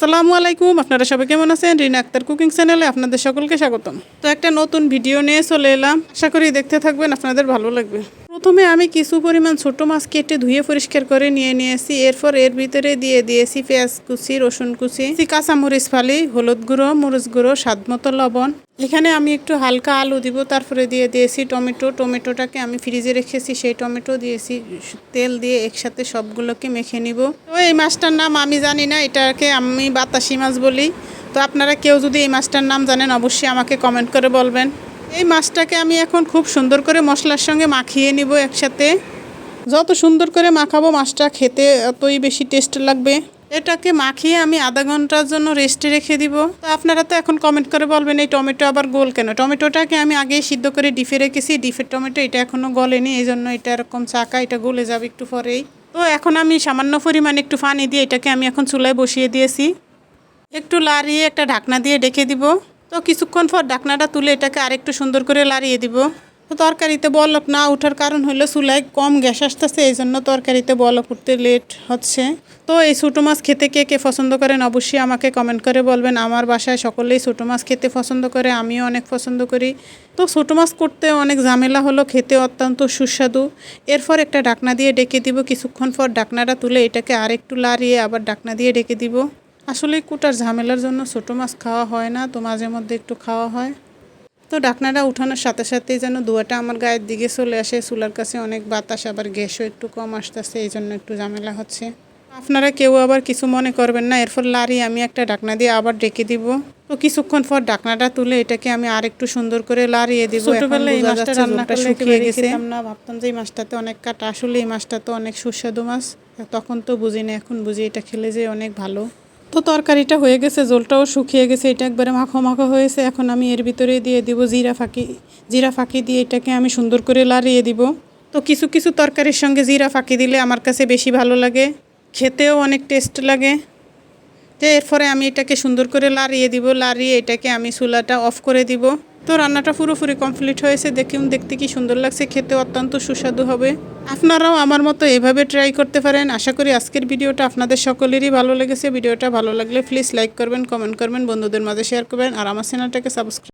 সালামু আলাইকুম, আপনারা সবাই কেমন আছেন? রিনা আক্তার কুকিং চ্যানেলে আপনাদের সকলকে স্বাগতম। তো একটা নতুন ভিডিও নিয়ে চলে এলাম। আশা করি দেখতে থাকবেন, আপনাদের ভালো লাগবে। প্রথমে আমি কিছু পরিমাণ ছোট মাছ কেটে ধুয়ে পরিষ্কার করে নিয়ে নিয়েছি। এরপর এর ভিতরে দিয়ে দিয়েছি পেঁয়াজ কুচি, রসুন কুচি, কাঁচামরিচ ফালি, হলুদ গুঁড়ো, মরিচ গুঁড়ো, স্বাদ মতো লবণ এখানে আমি একটু হালকা আলু দিব, তারপরে দিয়ে দিয়েছি টমেটো। টমেটোটাকে আমি ফ্রিজে রেখেছি, সেই টমেটো দিয়েছি, তেল দিয়ে একসাথে সবগুলোকে মেখে নিব। তো এই মাছটার নাম আমি জানি না, এটাকে আমি বাতাসি মাছ বলি। তো আপনারা কেউ যদি এই মাছটার নাম জানেন, অবশ্যই আমাকে কমেন্ট করে বলবেন। এই মাছটাকে আমি এখন খুব সুন্দর করে মশলার সঙ্গে মাখিয়ে নিব একসাথে। যত সুন্দর করে মাখাবো মাছটা খেতে অতই বেশি টেস্ট লাগবে। এটাকে মাখিয়ে আমি আধা ঘণ্টার জন্য রেস্টে রেখে দিব। তো আপনারা তো এখন কমেন্ট করে বলবেন, এই টমেটো আবার গোল কেন? টমেটোটাকে আমি আগেই সিদ্ধ করে ডিফে রেখেছি। ডিফের টমেটো এটা এখনও গলেনি এই জন্য এটা এরকম চাকা, এটা গলে যাবে একটু পরেই। তো এখন আমি সামান্য পরিমাণে একটু পানি দিয়ে এটাকে আমি এখন চুলায় বসিয়ে দিয়েছি। একটু লাড়িয়ে একটা ঢাকনা দিয়ে ডেকে দিব। তো কিছুক্ষণ পর ঢাকনাটা তুলে এটাকে আরেকটু সুন্দর করে লাড়িয়ে দিব। তরকারিতে বলক না ওঠার কারণ হলো চুলায় কম গ্যাস আসতেছে, এই জন্য তরকারিতে বলক উঠতে লেট হচ্ছে। তো এই ছোটো মাছ খেতে কে কে পছন্দ করেন অবশ্যই আমাকে কমেন্ট করে বলবেন। আমার বাসায় সকলেই ছোটো মাছ খেতে পছন্দ করে, আমিও অনেক পছন্দ করি। তো ছোটো মাছ করতে অনেক ঝামেলা হলো, খেতে অত্যন্ত সুস্বাদু। এরপর একটা ডাকনা দিয়ে ডেকে দিব, কিছুক্ষণ পর ডাকনাটা তুলে এটাকে আরেকটু লাড়িয়ে আবার ডাকনা দিয়ে ডেকে দিব। আসলে কুটার ঝামেলার জন্য ছোটো মাছ খাওয়া হয় না, তো মাঝে মধ্যে একটু খাওয়া হয়। তো ডাকনাটা উঠানোর সাথে সাথেই যেন ধোয়াটা আমার গায়ের দিকে চলে আসে। চুলার কাছে অনেক বাতাস আবার গ্যাসও একটু কম আসতেছে এই জন্য একটু ঝামেলা হচ্ছে। আপনারা কেউ আবার কিছু মনে করবেন না এরপর লারি আমি একটা ডাকনা দিয়ে আবার ডেকে দিব। তো কিছুক্ষণ পর ডাকনাটা তুলে এটাকে আমি আর একটু সুন্দর করে লাড়িয়ে দিব। ছোটবেলায় এই মাছটা শুকিয়ে গেছে। না ভাবতাম যে এই মাছটাতে অনেক কাটা। আসলে এই মাছটা তো অনেক সুস্বাদু মাছ। তখন তো বুঝি না এখন বুঝি এটা খেলে যে অনেক ভালো। তো তরকারিটা হয়ে গেছে জলটাও শুকিয়ে গেছে, এটা একবারে মাখো মাখো হয়েছে। এখন আমি এর ভিতরে দিয়ে দিব জিরা ফাঁকি। জিরা ফাঁকি দিয়ে এটাকে আমি সুন্দর করে লাড়িয়ে দিব। তো কিছু কিছু তরকারির সঙ্গে জিরা ফাঁকি দিলে আমার কাছে বেশি ভালো লাগে। খেতেও অনেক টেস্ট লাগে। তো এরপরে আমি এটাকে সুন্দর করে লাড়িয়ে দিব, লাড়িয়ে এটাকে আমি চুলাটা অফ করে দিব। তো রান্নাটা পুরোপুরি কমপ্লিট হয়েছে। দেখুন, দেখতে কি সুন্দর লাগছে। খেতে অত্যন্ত সুস্বাদু হবে। আপনারাও আমার মতো এভাবে ট্রাই করতে পারেন। আশা করি আজকের ভিডিওটা আপনাদের সকলেরই ভালো লেগেছে। ভিডিওটা ভালো লাগলে প্লিজ লাইক করবেন কমেন্ট করবেন, বন্ধুদের মাঝে শেয়ার করবেন, আর আমার চ্যানেলটাকে সাবস্ক্রাইব